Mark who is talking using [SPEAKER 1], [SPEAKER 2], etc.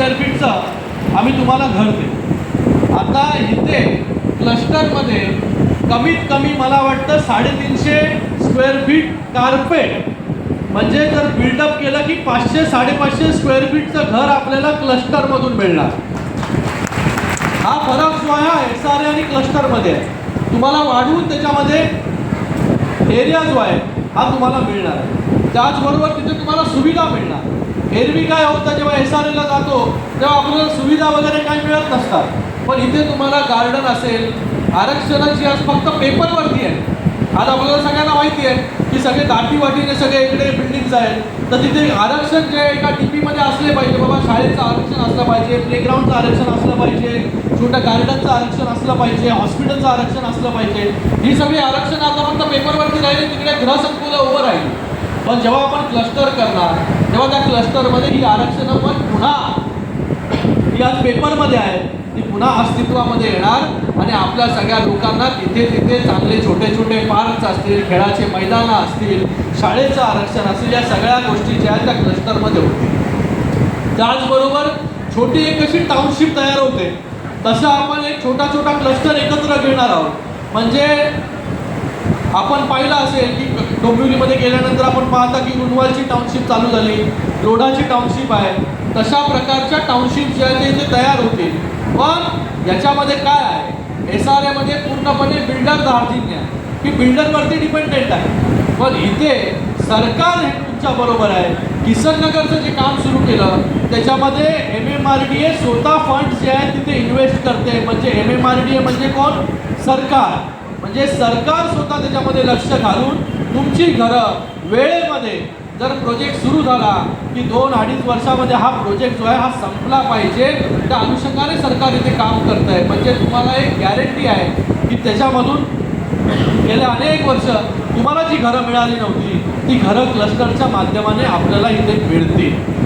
[SPEAKER 1] Square फीटचं आम्ही तुम्हाला घर देऊ. आता इथे क्लस्टरमध्ये कमीत कमी मला वाटतं साडेतीनशे स्क्वेअर फीट कार्पेट म्हणजे जर बिल्डअप केलं की पाचशे साडेपाचशे स्क्वेअर फीटचं घर आपल्याला क्लस्टरमधून मिळणार. हा फरक जो आहे एस आर ए आणि क्लस्टरमध्ये आहे. तुम्हाला वाढवून त्याच्यामध्ये एरिया जो आहे हा तुम्हाला मिळणार आहे. त्याचबरोबर तिथे तुम्हाला सुविधा मिळणार. एरवी काय होतं जेव्हा एस आर एला जातो तेव्हा आपल्याला सुविधा वगैरे काही मिळत नसतात. पण इथे तुम्हाला गार्डन असेल आरक्षणाची आज फक्त पेपरवरती आहे. आज आपल्याला सगळ्यांना माहिती आहे की सगळे दाटी वाटीने सगळे इकडे बिल्डिंग्स आहेत. तर तिथे आरक्षण जे आहे एका टीपीमध्ये असले पाहिजे बाबा शाळेचं आरक्षण असलं पाहिजे प्लेग्राऊंडचं आरक्षण असलं पाहिजे छोट्या गार्डनचं आरक्षण असलं पाहिजे हॉस्पिटलचं आरक्षण असलं पाहिजे. ही सगळी आरक्षण आता फक्त पेपरवरती राहिली तिकडे ग्रहसंकुलं उभं राहील. पण जेव्हा आपण क्लस्टर करणार तेव्हा त्या क्लस्टरमध्ये ही आरक्षणं पण पुन्हा ही आज पेपरमध्ये आहे ती पुन्हा अस्तित्वामध्ये येणार आणि आपल्या सगळ्या लोकांना तिथे तिथे चांगले छोटे छोटे पार्क्स असतील खेळाचे मैदानं असतील शाळेचं आरक्षण असेल या सगळ्या गोष्टी ज्या आहेत त्या क्लस्टरमध्ये होतील. त्याचबरोबर छोटी एक अशी टाउनशिप तयार होते. तसं आपण एक छोटा छोटा क्लस्टर एकत्र घेणार आहोत. म्हणजे आपण पाहिलं असेल की डोंबिवलीमध्ये गेल्यानंतर आपण पाहता की गुणवालची टाउनशिप चालू झाली. लोढाची टाउनशिप आहे. तशा प्रकारच्या टाउनशिप ज्या आहेत ते तयार होतील पण याच्यामध्ये काय आहे? एस आर एमध्ये पूर्णपणे बिल्डर दार्जिन्य आहे. की बिल्डरवरती डिपेंडेंट आहे. पण इथे सरकार हे तुमच्या बरोबर आहे. किसननगरचं जे काम सुरू केलं त्याच्यामध्ये M M R D A स्वतः फंड जे आहेत तिथे इन्व्हेस्ट करते. म्हणजे M M R D A म्हणजे कोण? सरकार. म्हणजे सरकार स्वतः त्याच्यामध्ये लक्ष घालून तुमची घरं वेळेमध्ये जर प्रोजेक्ट सुरू झाला की दोन अडीच वर्षामध्ये हा प्रोजेक्ट जो आहे हा संपला पाहिजे त्या अनुषंगाने सरकार इथे काम करत आहे म्हणजे तुम्हाला एक गॅरंटी आहे की त्याच्यामधून गेल्या अनेक वर्ष तुम्हाला जी घरं मिळाली नव्हती ती घरं क्लस्टरच्या माध्यमाने आपल्याला इथे मिळतील.